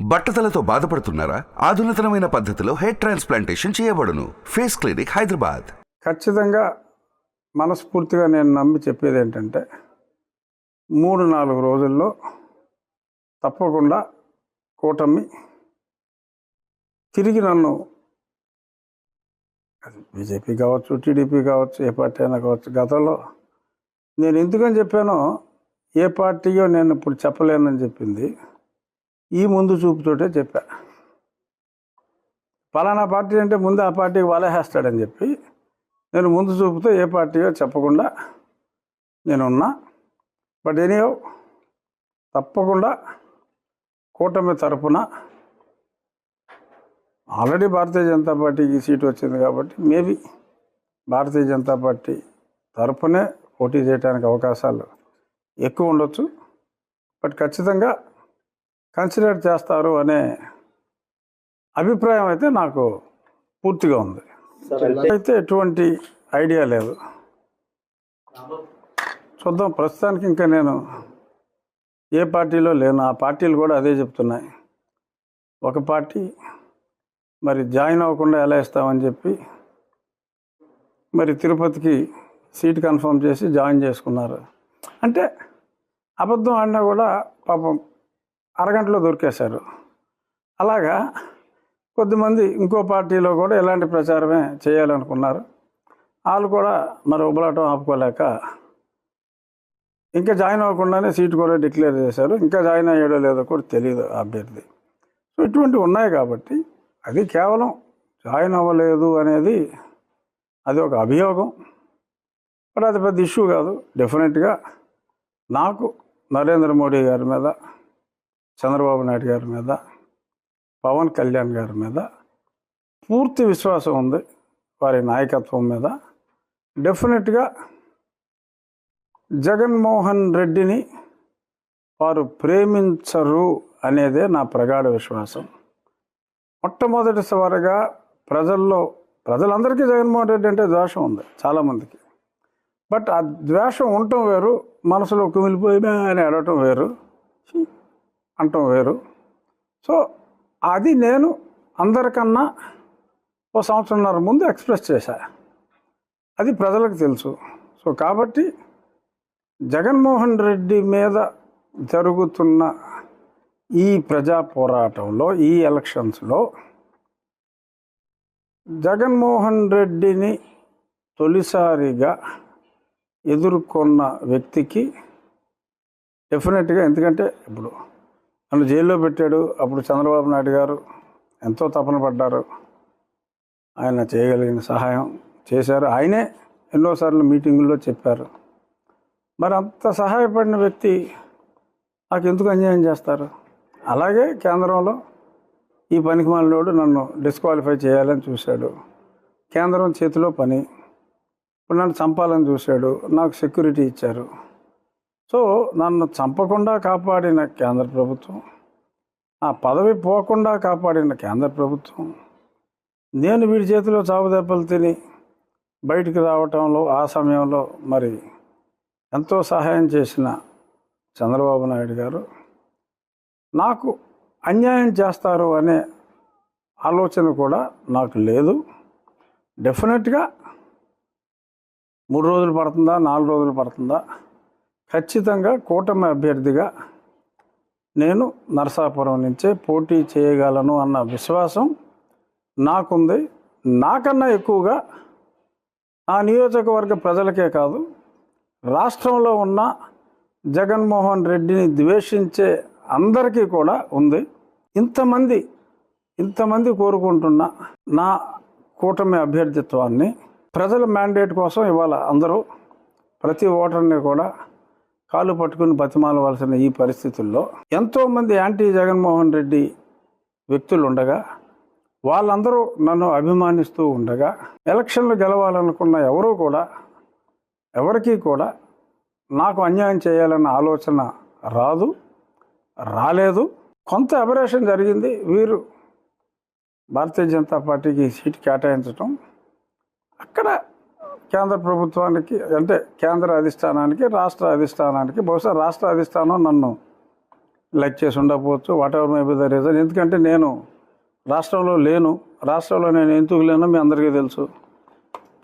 బట్టతలతో బాధపడుతున్నారా? ఆధునితనమైన పద్ధతిలో హెయిర్ ట్రాన్స్ప్లాంటేషన్ చేయబడును. Face Clinic Hyderabad. ఖచ్చితంగా మనస్ఫూర్తిగా నేను నమ్మి చెప్పేది ఏంటంటే మూడు నాలుగు రోజుల్లో తప్పకుండా కూటమి తిరిగి నన్ను అది బీజేపీ కావచ్చు టీడీపీ కావచ్చు ఏ పార్టీ అయినా కావచ్చు గతంలో నేను ఎందుకని చెప్పానో ఏ పార్టీయో నేను ఇప్పుడు చెప్పలేనని చెప్పింది. ఈ ముందు చూపుతోటే చెప్పా. పలానా పార్టీ అంటే ముందు ఆ పార్టీకి వలహేస్తాడని చెప్పి నేను ముందు చూపుతో ఏ పార్టీయో చెప్పకుండా నేనున్నా. బట్ ఎనీయో తప్పకుండా కూటమి తరపున ఆల్రెడీ భారతీయ జనతా పార్టీకి సీటు వచ్చింది కాబట్టి మేబీ భారతీయ జనతా పార్టీ తరపునే పోటీ చేయడానికి అవకాశాలు ఎక్కువ ఉండొచ్చు. బట్ ఖచ్చితంగా కన్సిడర్ చేస్తారు అనే అభిప్రాయం అయితే నాకు పూర్తిగా ఉంది. అయితే ఎటువంటి ఐడియా లేదు. చూద్దాం. ప్రస్తుతానికి ఇంకా నేను ఏ పార్టీలో లేను. ఆ పార్టీలు కూడా అదే చెప్తున్నాయి. ఒక పార్టీ మరి జాయిన్ అవ్వకుండా ఎలా ఇస్తామని చెప్పి మరి తిరుపతికి సీట్ కన్ఫర్మ్ చేసి జాయిన్ చేసుకున్నారు. అంటే అబద్ధం ఆడినా కూడా పాపం అరగంటలో దొరికేశారు. అలాగా కొద్దిమంది ఇంకో పార్టీలో కూడా ఇలాంటి ప్రచారమే చేయాలనుకున్నారు. వాళ్ళు కూడా మరి ఉబలాటం ఆపుకోలేక ఇంకా జాయిన్ అవ్వకుండానే సీట్ కూడా డిక్లేర్ చేశారు. ఇంకా జాయిన్ అయ్యాడో లేదో కూడా తెలియదు అభ్యర్థి. సో ఇటువంటివి ఉన్నాయి కాబట్టి అది కేవలం జాయిన్ అవ్వలేదు అనేది అది ఒక అభియోగం. బట్ అది పెద్ద ఇష్యూ కాదు. డెఫినెట్గా నాకు నరేంద్ర మోడీ గారి మీద చంద్రబాబు నాయుడు గారి మీద పవన్ కళ్యాణ్ గారి మీద పూర్తి విశ్వాసం ఉంది వారి నాయకత్వం మీద. డెఫినెట్గా జగన్మోహన్ రెడ్డిని వారు ప్రేమించరు అనేదే నా ప్రగాఢ విశ్వాసం. మొట్టమొదటిసారిగా ప్రజల్లో ప్రజలందరికీ జగన్మోహన్ రెడ్డి అంటే ద్వేషం ఉంది చాలామందికి. బట్ ఆ ద్వేషం ఉండటం వేరు మనసులో కుమిలిపోయి అని అడగటం వేరు. అంటం వేరు. సో అది నేను అందరికన్నా ఓ సంవత్సరంన్నర ముందు ఎక్స్ప్రెస్ చేశా. అది ప్రజలకు తెలుసు. సో కాబట్టి జగన్మోహన్ రెడ్డి మీద జరుగుతున్న ఈ ప్రజా పోరాటంలో ఈ ఎలక్షన్స్లో జగన్మోహన్ రెడ్డిని తొలిసారిగా ఎదుర్కొన్న వ్యక్తికి డెఫినెట్గా ఎందుకంటే ఇప్పుడు నన్ను జైల్లో పెట్టాడు. అప్పుడు చంద్రబాబు నాయుడు గారు ఎంతో తపన పడ్డారు. ఆయన చేయగలిగిన సహాయం చేశారు. ఆయనే ఎన్నోసార్లు మీటింగుల్లో చెప్పారు. మరి అంత సహాయపడిన వ్యక్తి నాకు ఎందుకు అన్యాయం చేస్తారు? అలాగే కేంద్రంలో ఈ పనికి మనలోడు నన్ను డిస్క్వాలిఫై చేయాలని చూశాడు. కేంద్రం చేతిలో పని ఇప్పుడు నన్ను చంపాలని చూశాడు. నాకు సెక్యూరిటీ ఇచ్చారు. సో నన్ను చంపకుండా కాపాడిన కేంద్ర ప్రభుత్వం ఆ పదవి పోకుండా కాపాడిన కేంద్ర ప్రభుత్వం నేను వీడి చేతిలో చావుదెబ్బలు తిని బయటికి రావటంలో ఆ సమయంలో మరి ఎంతో సహాయం చేసిన చంద్రబాబు నాయుడు గారు నాకు అన్యాయం చేస్తారు అనే ఆలోచన కూడా నాకు లేదు. డెఫినెట్గా మూడు రోజులు పడుతుందా నాలుగు రోజులు పడుతుందా? ఖచ్చితంగా కూటమి అభ్యర్థిగా నేను నరసాపురం నుంచే పోటీ చేయగలను అన్న విశ్వాసం నాకుంది. నాకన్నా ఎక్కువగా ఆ నియోజకవర్గ ప్రజలకే కాదు రాష్ట్రంలో ఉన్న జగన్మోహన్ రెడ్డిని ద్వేషించే అందరికీ కూడా ఉంది. ఇంతమంది ఇంతమంది కోరుకుంటున్న నా కూటమి అభ్యర్థిత్వాన్ని ప్రజల మ్యాండేట్ కోసం ఇవాళ అందరూ ప్రతి ఓటర్ని కూడా కాలు పట్టుకుని బతిమాలవలసిన ఈ పరిస్థితుల్లో ఎంతోమంది యాంటీ జగన్మోహన్ రెడ్డి వ్యక్తులు ఉండగా వాళ్ళందరూ నన్ను అభిమానిస్తూ ఉండగా ఎలక్షన్లు గెలవాలనుకున్న ఎవరూ కూడా ఎవరికీ కూడా నాకు అన్యాయం చేయాలన్న ఆలోచన రాదు రాలేదు. కొంత అబరేషన్ జరిగింది. వీరు భారతీయ జనతా పార్టీకి సీట్ కేటాయించటం. అక్కడ కేంద్ర ప్రభుత్వానికి అంటే కేంద్ర అధిష్టానానికి రాష్ట్ర అధిష్టానానికి బహుశా రాష్ట్ర అధిష్టానం నన్ను లైక్ చేసి ఉండకపోవచ్చు whatever may be the reason ఎందుకంటే నేను రాష్ట్రంలో లేను. రాష్ట్రంలో నేను ఎందుకు లేనో మీ అందరికీ తెలుసు.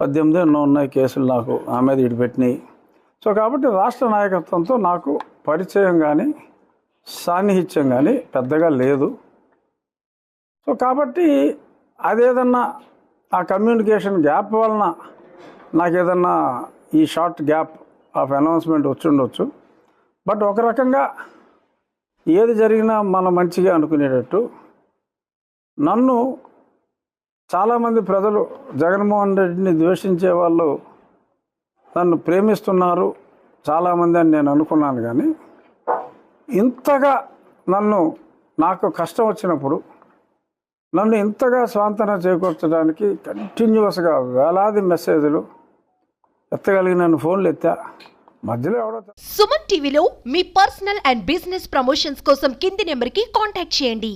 పద్దెనిమిది ఎన్నో ఉన్నాయి కేసులు నాకు ఆ మీద ఇడిపెట్టినాయి సో కాబట్టి రాష్ట్ర నాయకత్వంతో నాకు పరిచయం కానీ సాన్నిహిత్యం కానీ పెద్దగా లేదు. సో కాబట్టి అదేదన్నా ఆ కమ్యూనికేషన్ గ్యాప్ వలన నాకు ఏదన్నా ఈ షార్ట్ గ్యాప్ ఆఫ్ అనౌన్స్మెంట్ వచ్చిండొచ్చు. బట్ ఒక రకంగా ఏది జరిగినా మన మంచిగా అనుకునేటట్టు నన్ను చాలామంది ప్రజలు జగన్మోహన్ రెడ్డిని ద్వేషించే వాళ్ళు నన్ను ప్రేమిస్తున్నారు చాలామంది అని నేను అనుకున్నాను కానీ ఇంతగా నన్ను నాకు కష్టం వచ్చినప్పుడు నన్ను ఇంతగా స్వాంతన చేకూర్చడానికి కంటిన్యూస్గా వేలాది మెసేజ్లు ఎత్తగలిగి నన్ను ఫోన్లు ఎత్తా. మధ్యలో ఎవడో సుమన్ టీవీలో మీ పర్సనల్ అండ్ బిజినెస్ ప్రమోషన్స్ కోసం కింది నెంబర్కి కాంటాక్ట్ చేయండి.